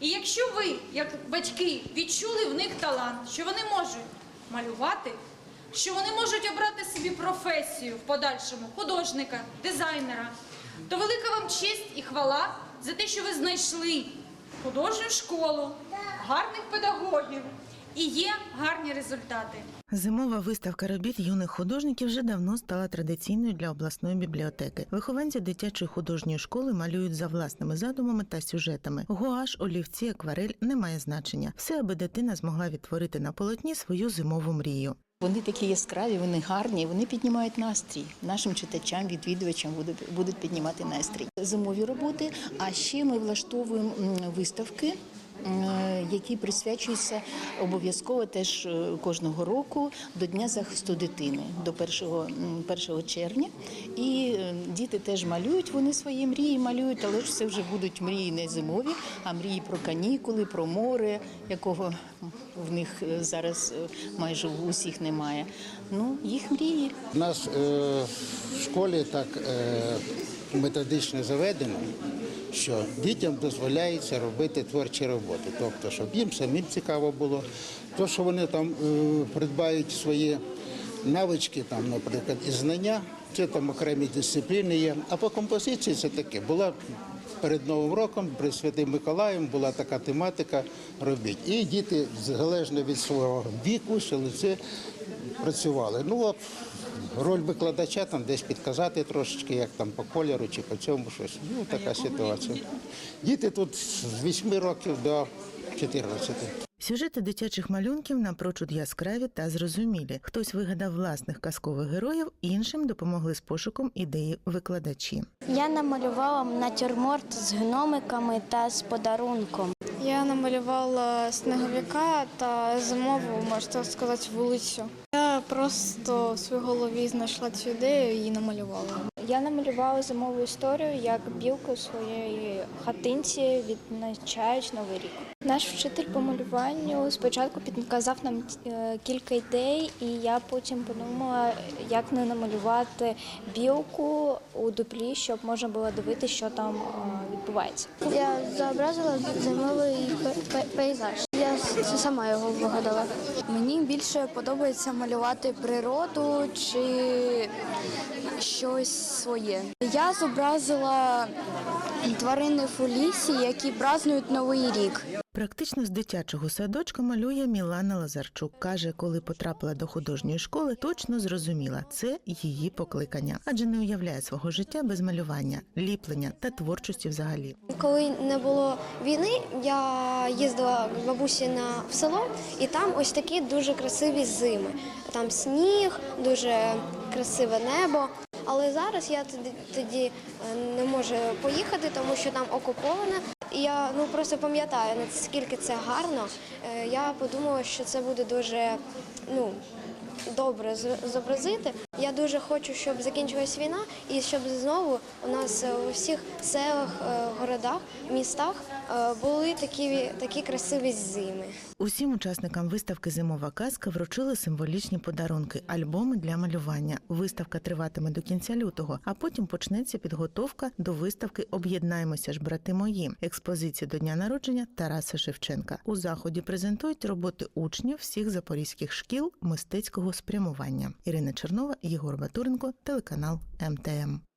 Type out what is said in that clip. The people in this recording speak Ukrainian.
І якщо ви, як батьки, відчули в них талант, що вони можуть малювати, що вони можуть обрати собі професію в подальшому художника, дизайнера, то велика вам честь і хвала за те, що ви знайшли художню школу, гарних педагогів і є гарні результати. Зимова виставка робіт юних художників вже давно стала традиційною для обласної бібліотеки. Вихованці дитячої художньої школи малюють за власними задумами та сюжетами. Гуаш, олівці, акварель не має значення. Все, аби дитина змогла відтворити на полотні свою зимову мрію. Вони такі яскраві, вони гарні, вони піднімають настрій. Нашим читачам, відвідувачам будуть, будуть піднімати настрій. Зимові роботи, а ще ми влаштовуємо виставки. М, Які присвячуються обов'язково теж е, кожного року до Дня захисту дитини, до 1, 1 червня. І е, діти теж малюють, вони свої мрії малюють, але ж це вже будуть мрії не зимові, а мрії про канікули, про море, якого в них е, зараз е, майже у усіх немає. Ну, їх мрії. У нас е, в школі так е, методично заведено, що дітям дозволяється робити творчі роботи. Тобто, щоб їм самим цікаво було, то, що вони там е, придбають свої навички, там, наприклад, і знання, це там окремі дисципліни є. А по композиції це таке. Була перед Новим роком, при Святим Миколаєм була така тематика робіть. І діти залежно від свого віку, це працювали. Ну, а роль викладача там десь підказати трошечки, як там по кольору чи по цьому щось. Ну, така ситуація. Діти тут з 8 років до 14. Сюжети дитячих малюнків напрочуд яскраві та зрозумілі. Хтось вигадав власних казкових героїв, іншим допомогли з пошуком ідеї викладачі. Я намалювала натюрморт з гномиками та з подарунком. Я намалювала сніговика та зимову, можна сказати, вулицю. Я просто в своїй голові знайшла цю ідею і намалювала. Я намалювала зимову історію, як білку своєї хатинці відзначають новий рік. Наш вчитель по малюванню спочатку підказав нам е, кілька ідей, і я потім подумала, як не намалювати білку у дуплі, щоб можна було дивитися, що там е, відбувається. Я зобразила зимовий пейзаж. Я сама його вигадала. Мені більше подобається малювати природу чи щось своє. Я зобразила тварини в лісі, які празднують новий рік. Практично з дитячого садочка малює Мілана Лазарчук. Каже, коли потрапила до художньої школи, точно зрозуміла це її покликання, адже не уявляє свого життя без малювання, ліплення та творчості взагалі. Коли не було війни, я їздила бабусі на в село, і там ось такі дуже красиві зими. Там сніг, дуже красиве небо. Але зараз я тоді, тоді е, не можу поїхати, тому що там окуповане. І я ну просто пам'ятаю наскільки це гарно. Е, Я подумала, що це буде дуже ну добре зобразити. Я дуже хочу, щоб закінчилась війна, і щоб знову у нас е, у всіх селах, е, городах, містах е, були такі, такі красиві зими. Усім учасникам виставки Зимова казка вручили символічні подарунки, альбоми для малювання. Виставка триватиме до кінця лютого, а потім почнеться підготовка до виставки Об'єднаємося ж, брати мої експозиції до дня народження Тараса Шевченка. У заході презентують роботи учнів всіх запорізьких шкіл мистецького спрямування. Ірина Чернова, Єгор Батуренко, телеканал МТМ.